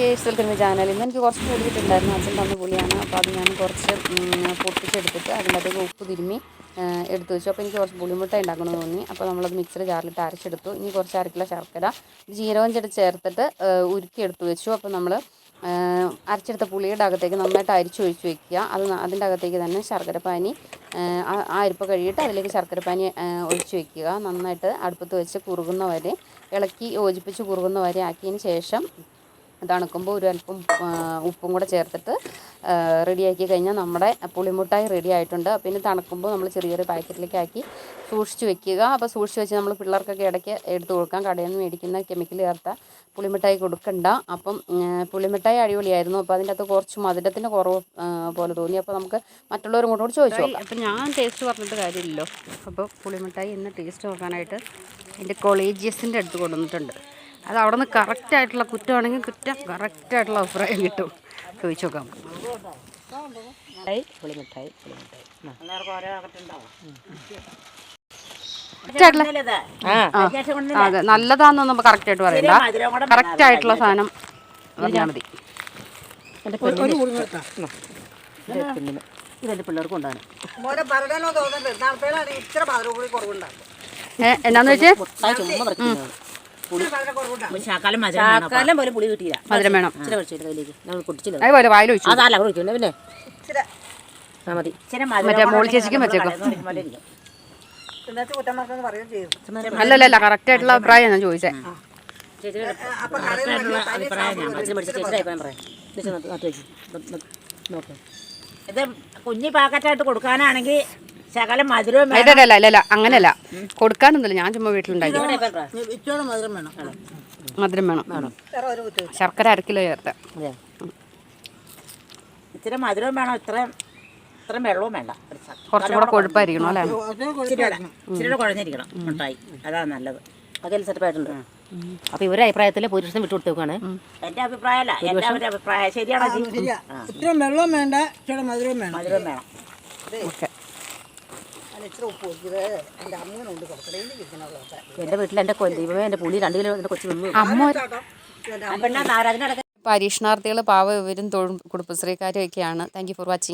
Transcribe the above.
Case welcome channel ഇന്ന് എനിക്ക് കുറച്ച് പുളി അച്ഛൻ തന്ന പുളിയാണ് അപ്പോൾ അത് ഞാൻ കുറച്ച് പൊട്ടിച്ചെടുത്തിട്ട് അതിന്റെ അകത്തേക്ക് ഉപ്പ് തിരുമ്മി എടുത്തു വെച്ചു. അപ്പോൾ എനിക്ക് കുറച്ച് പുളിമുട്ട ഉണ്ടാക്കണമെന്ന് തോന്നി. അപ്പോൾ നമ്മളത് മിക്സർ ജാറിലിട്ട് അരച്ചെടുത്തു. ഇനി കുറച്ച് അരക്കിലോ ശർക്കര ജീരകം ചെടി ചേർത്തിട്ട് ഉരുക്കിയെടുത്ത് വെച്ചു. അപ്പോൾ നമ്മൾ അരച്ചെടുത്ത പുളിയുടെ അകത്തേക്ക് നന്നായിട്ട് അരിച്ചു ഒഴിച്ചു വെക്കുക. അത് അതിന്റെ അകത്തേക്ക് തന്നെ ശർക്കരപ്പാനി ആ, അരിപ്പ കഴുകിയിട്ട് അതിലേക്ക് ശർക്കരപ്പാനി ഒഴിച്ച് വെക്കുക. നന്നായിട്ട് അടുപ്പത്ത് വെച്ച് കുറുകുന്ന വരെ ഇളക്കി യോജിപ്പിച്ച് കുറുകുന്ന വരെ ആക്കിയതിന് ശേഷം തണുക്കുമ്പോൾ ഒരു അല്പം ഉപ്പും കൂടെ ചേർത്തിട്ട് റെഡിയാക്കി കഴിഞ്ഞാൽ നമ്മുടെ പുളിമുട്ടായി റെഡി ആയിട്ടുണ്ട്. പിന്നെ തണുക്കുമ്പോൾ നമ്മൾ ചെറിയ ചെറിയ പാക്കറ്റിലേക്ക് ആക്കി സൂക്ഷിച്ച് വെക്കുക. അപ്പോൾ സൂക്ഷിച്ച് വെച്ച് നമ്മൾ പിള്ളേർക്കൊക്കെ ഇടയ്ക്ക് എടുത്ത് കൊടുക്കാം. കടയിൽ നിന്ന് മേടിക്കുന്ന കെമിക്കൽ ചേർത്ത പുളിമിട്ടായി കൊടുക്കണ്ട. അപ്പം പുളിമിട്ടായി പുളിമിഠായി അടിപൊളിയായിരുന്നു. അപ്പോൾ അതിന്റെ അകത്ത് കുറച്ച് മധുരത്തിന്റെ കുറവ് പോലെ തോന്നി. അപ്പോൾ നമുക്ക് മറ്റുള്ളവരും കൂടെ ചോദിച്ചു അപ്പം ഞാൻ ടേസ്റ്റ് പറഞ്ഞിട്ട് കാര്യമില്ലല്ലോ. അപ്പോൾ പുളിമിട്ടായി ഇന്ന് ടേസ്റ്റ് നോക്കാനായിട്ട് എന്റെ കൊളേജിയസിന്റെ അടുത്ത് കൊണ്ടുവന്നിട്ടുണ്ട്. അത് അവിടെ നിന്ന് കറക്റ്റായിട്ടുള്ള കുറ്റമാണെങ്കിൽ കുറ്റം കറക്റ്റായിട്ടുള്ള അഭിപ്രായം കിട്ടും. ചോദിച്ചു നോക്കാം. നല്ലതാന്നൊന്നും പുളിമിഠായി അതെ. നല്ലതാണെന്ന് നമ്മൾ കറക്റ്റായിട്ട് പറയണ്ട. കറക്റ്റായിട്ടുള്ള സാധനം പറഞ്ഞാൽ മതി. പിള്ളേർക്ക് ഏ എന്നാന്ന് വെച്ചാൽ കുറവുണ്ടാകും ശാക്കാലം ശാക്കാലം പോലെ പുളി കിട്ടിയില്ല. മധുരം വേണം. ഇച്ചിരി കയ്യിലേക്ക് ഞങ്ങൾ കുടിച്ചില്ല അതുപോലെ വായിൽ ഒഴിച്ചു. അതല്ല അവിടെ ഒഴിക്കില്ല പിന്നെ. മതി. മറ്റേ മോളി ചേച്ചിക്കും വെച്ചേക്കും. അല്ലല്ല അല്ല കറക്റ്റ് ആയിട്ടുള്ള അഭിപ്രായം ഞാൻ ചോദിച്ചേ. ഇത് കുഞ്ഞി പാക്കറ്റായിട്ട് കൊടുക്കാനാണെങ്കിൽ ശകലം മധുരവും വേണം. ഇല്ല ഇല്ല ഇല്ല ഇല്ല അങ്ങനെയല്ല കൊടുക്കാനൊന്നുമില്ല. ഞാൻ ചുമ്മാ വീട്ടിലുണ്ടാക്കി. ഇച്ചോളം മധുരം വേണം. മധുരം ശർക്കര അര കിലോ ചേർത്ത്. അതെ. ഇച്ചിരി മധുരവും വേണം ഇത്രയും ഇത്രയും വെള്ളവും വേണ്ട. ഒരു ശ- കുറച്ചും കൂടെ കൊഴുപ്പായിരിക്കണം അല്ലേ? കുഴഞ്ഞിരിക്കണം മുട്ടായി. അതാണ് നല്ലത്. അപ്പോൾ ഇവരുടെ അഭിപ്രായത്തിൽ പുരുഷൻ വിട്ടു കൊടുത്തേക്കാണ് എന്റെ അഭിപ്രായമല്ല. എല്ലാവരുടെ അഭിപ്രായം ശരിയാണോ ജി? ശരിയാ. ഇച്ചിരി വെള്ളവും വേണ്ട ഇച്ചിരി മധുരവും വേണം. മധുരവും വേണം. ഓക്കെ അതിന് ഇച്ചിരി ഉപ്പ് വെച്ചത് എന്റെ എന്റെ വീട്ടിൽ എന്റെ ദൈവമേ എന്റെ പുളി രണ്ട് കിലോ എന്റെ കൊച്ചു അമ്മ പരീക്ഷണാർത്ഥികൾ പാവ ഇവരും തൊഴിൽ കുടുംബശ്രീക്കാരും ഒക്കെയാണ് താങ്ക് യു ഫോർ വാച്ചിങ്